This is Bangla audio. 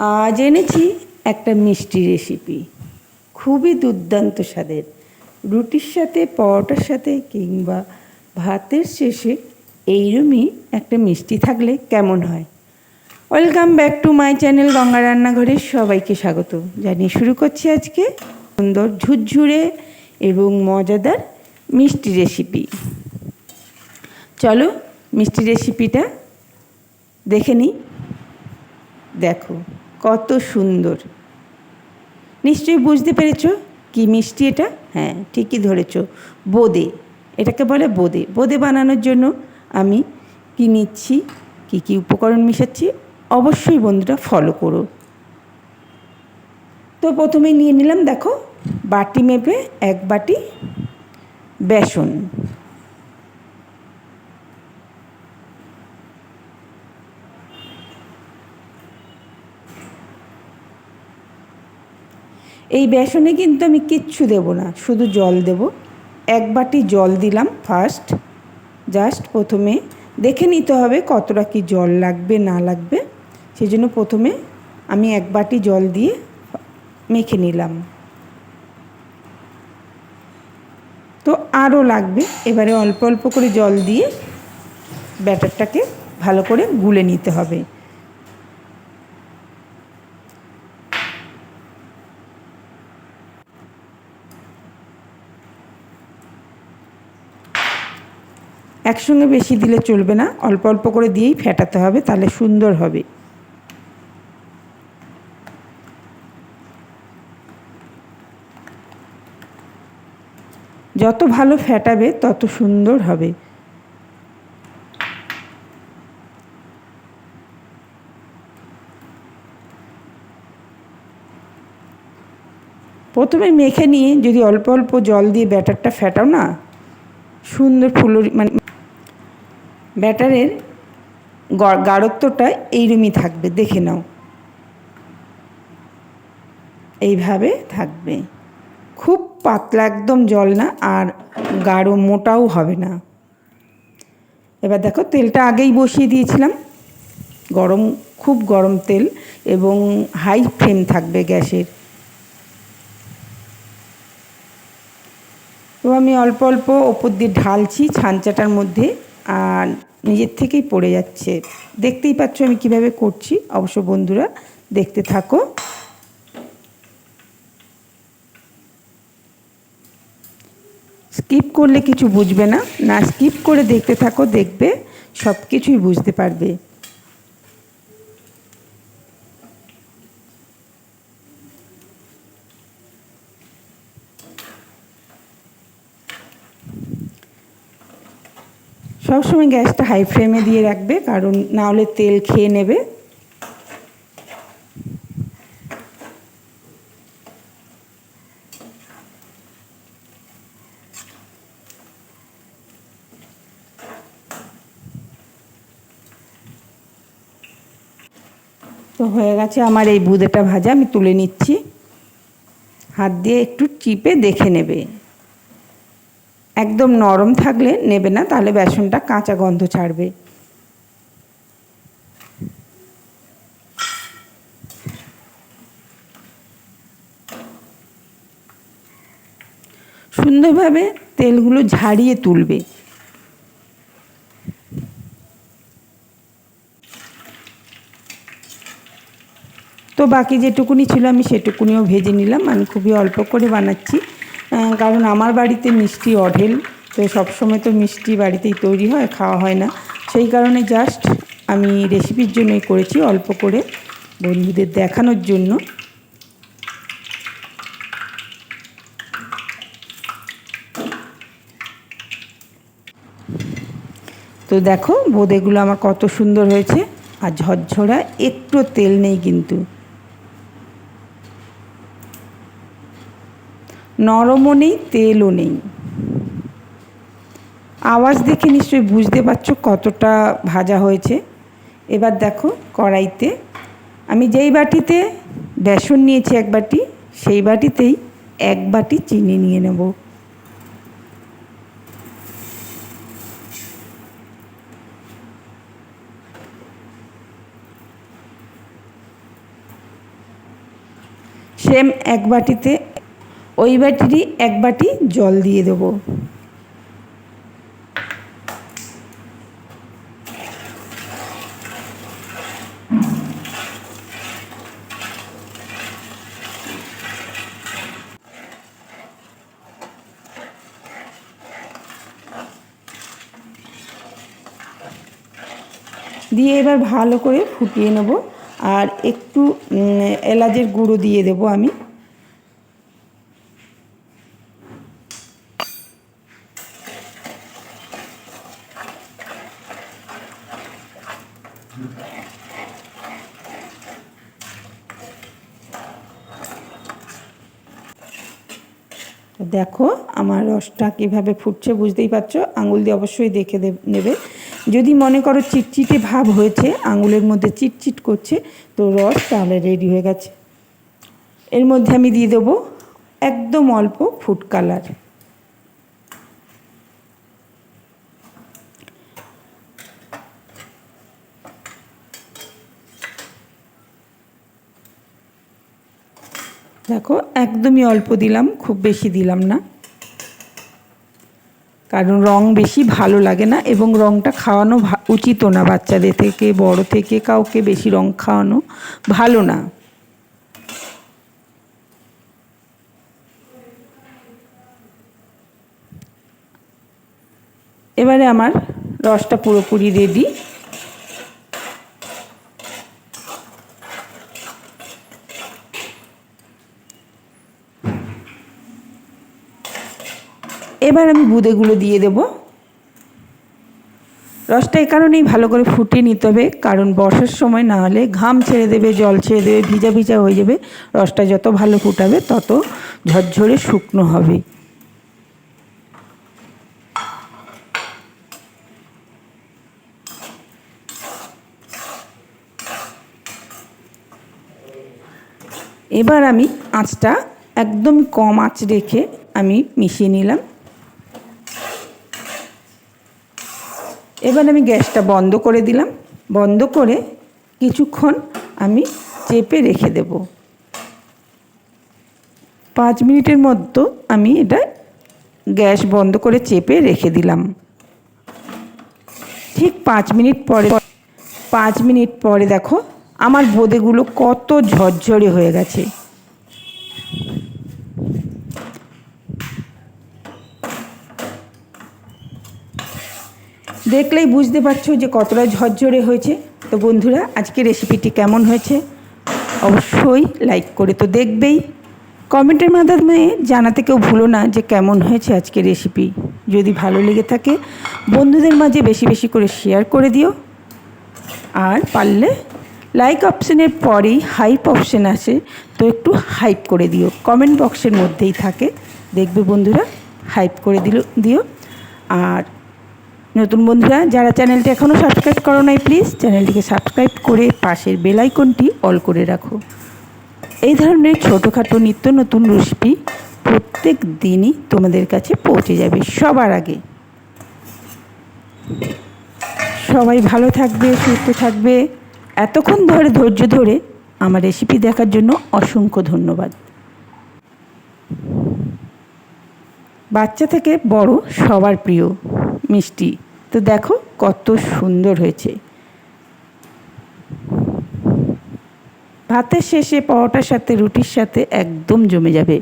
আজ এনেছি একটা মিষ্টি রেসিপি খুবই দুর্দান্ত স্বাদের। রুটির সাথে, পরোটার সাথে কিংবা ভাতের শেষে এইরমই একটা মিষ্টি থাকলে কেমন হয়? Welcome back to my channel Ganga রান্নাঘরে সবাইকে স্বাগত। জানিয়ে শুরু করছি আজকে সুন্দর ঝুরঝুরে এবং মজাদার মিষ্টি রেসিপি চলো মিষ্টি রেসিপিটা দেখে নিই। দেখো। কত সুন্দর। নিশ্চয়ই বুঝতে পেরেছ? কি মিষ্টি এটা? হ্যাঁ ঠিকই ধরেছ। বোদে, এটাকে বলে বোদে। বোদে বানানোর জন্য আমি কি নিচ্ছি? কি কি উপকরণ মিশাচ্ছি? অবশ্যই বন্ধুরা ফলো করো। তো প্রথমেই নিয়ে নিলাম, দেখো, বাটি মেপে এক বাটি বেসন। এই বেসনে কিন্তু আমি কিচ্ছু দেব না, শুধু জল দেব। এক বাটি জল দিলাম ফার্স্ট জাস্ট প্রথমে দেখে নিতে হবে কতটা কি জল লাগবে, না লাগবে। সেই জন্য প্রথমে আমি এক বাটি জল দিয়ে মেখে নিলাম। তো আরও লাগবে, এবারে অল্প অল্প করে জল দিয়ে ব্যাটারটাকে ভালো করে গুলে নিতে হবে। একসঙ্গে বেশি দিলে চলবে না। অল্প অল্প করে দিয়েই ফেটাতে হবে, তাহলে সুন্দর হবে। যত ভালো ফেটাবে, তত সুন্দর হবে। প্রথমে মেখে নিয়ে যদি অল্প অল্প জল দিয়ে ব্যাটারটা ফেটাও না, সুন্দর ফুলুরি মানে ব্যাটারের গাঢ়ত্বটা এইরমই থাকবে, দেখে নাও। এইভাবে থাকবে। খুব পাতলা একদম জল না, আর গাঢ় মোটাও হবে না। এবার দেখো, তেলটা আগেই বসিয়ে দিয়েছিলাম। গরম, খুব গরম তেল এবং হাই ফ্লেম থাকবে গ্যাসের। তো আমি অল্প অল্প ওপর দিয়ে ঢালছি, ছানচাটার মধ্যে। আর নিজের থেকেই পড়ে যাচ্ছে। দেখতেই পাচ্ছ আমি কীভাবে করছি। অবশ্য বন্ধুরা, দেখতে থাকো। স্কিপ করলে কিছু বুঝবে না। না, স্কিপ করে দেখতে থাকো, দেখবে সব কিছুই বুঝতে পারবে। সবসময় গ্যাসটা হাই ফ্লেমে দিয়ে রাখবে, কারণ না হলে তেল খেয়ে নেবে। তো হয়ে গেছে আমার এই বুদেটা ভাজা, আমি তুলে নিচ্ছি। হাত দিয়ে একটু চিপে দেখে নেবে। একদম নরম থাকলে নেবে না, তাহলে বেসনটা কাঁচা গন্ধ ছাড়বে। সুন্দরভাবে তেলগুলো ঝাড়িয়ে তুলবে। তো বাকি যেটুকুনি ছিল আমি সেটুকুনিও ভেজে নিলাম, আমি খুবই অল্প করে বানাচ্ছি। কারণ আমার বাড়িতে মিষ্টি অঢেল, তো সবসময় তো মিষ্টি বাড়িতেই তৈরি হয়, খাওয়া হয় না। সেই কারণে জাস্ট আমি রেসিপির জন্যই করেছি অল্প করে বন্ধুদের দেখানোর জন্য। তো দেখো, বোঁদেগুলো আমার কত সুন্দর হয়েছে, আর ঝরঝরা একটু তেল নেই কিন্তু। নরমও নেই, তেলও নেই। আওয়াজ দেখে নিশ্চয়ই বুঝতে পারছ কতটা ভাজা হয়েছে। এবার দেখো কড়াইতে। আমি যেই বাটিতে বেসন নিয়েছি এক বাটি, সেই বাটিতেই এক বাটি চিনি নিয়ে নেব। সেম এক বাটিতে ওই বাটিরই এক বাটি জল দিয়ে দেবো। দিয়ে এবার ভালো করে ফুটিয়ে নেব। আর একটু এলাচের গুঁড়ো দিয়ে দেবো আমি। দেখো, আমার রসটা কীভাবে ফুটছে বুঝতেই পারছ? আঙুল দিয়ে অবশ্যই দেখে নেবে। যদি মনে করো চিটচিটে ভাব হয়েছে, আঙুলের মধ্যে চিটচিট করছে, তো রস তাহলে রেডি হয়ে গেছে। এর মধ্যে আমি দিয়ে দেবো একদম অল্প ফুড কালার দেখো, একদমই অল্প দিলাম, খুব বেশি দিলাম না। কারণ রং বেশি ভালো লাগে না এবং রংটা খাওয়ানো উচিতও না বাচ্চাদের থেকে, বড় থেকে, কাউকে বেশি রং খাওয়ানো ভালো না। এবারে আমার রসটা পুরোপুরি রেডি এবার আমি বুঁদেগুলো দিয়ে দেব। রসটা এ কারণেই ভালো করে ফুটিয়ে নিতে হবে, কারণ বর্ষার সময় না হলে ঘাম ছেড়ে দেবে, জল ছেড়ে দেবে, ভিজা ভিজা হয়ে যাবে। রসটা যত ভালো ফুটাবে, তত ঝরঝরে শুকনো হবে। এবার আমি আঁচটা একদম কম আঁচ রেখে আমি মিশিয়ে নিলাম। এবার আমি গ্যাসটা বন্ধ করে দিলাম। বন্ধ করে কিছুক্ষণ আমি চেপে রেখে দেব। পাঁচ মিনিটের মতো আমি এটা গ্যাস বন্ধ করে চেপে রেখে দিলাম। ঠিক পাঁচ মিনিট পরে, পাঁচ মিনিট পরে দেখো, আমার বোঁদেগুলো কত ঝরঝরে হয়ে গেছে। দেখলেই বুঝতে পারছ যে কতটা ঝরঝরে হয়েছে। তো বন্ধুরা আজকে রেসিপিটি কেমন হয়েছে? অবশ্যই লাইক করে তো দেখবেই। কমেন্টের মাধ্যমে জানাতে কেউ ভুলো না যে কেমন হয়েছে আজকে রেসিপি যদি ভালো লেগে থাকে, বন্ধুদের মাঝে বেশি বেশি করে শেয়ার করে দিও। আর পারলে লাইক অপশানের পরেই হাইপ অপশান আসে তো একটু হাইপ করে দিও। কমেন্ট বক্সের মধ্যেই থাকে। দেখবে বন্ধুরা হাইপ করে দিল, দিও। আর নতুন বন্ধুরা, যারা চ্যানেলটি এখনও সাবস্ক্রাইব করো নাই প্লিজ চ্যানেলটিকে সাবস্ক্রাইব করে পাশের বেল আইকনটি অল করে রাখো। এই ধরনের ছোটোখাটো নিত্য নতুন রেসিপি প্রত্যেক দিনই তোমাদের কাছে পৌঁছে যাবে সবার আগে। সবাই ভালো থাকবে, সুস্থ থাকবে। এতক্ষণ ধরে, ধৈর্য ধরে আমার রেসিপি দেখার জন্য অসংখ্য ধন্যবাদ। বাচ্চা থেকে বড় সবার প্রিয়, মিষ্টি। তো দেখো কত সুন্দর হয়েছে। ভাতের শেষে পরোটার সাথে রুটির সাথে একদম জমে যাবে।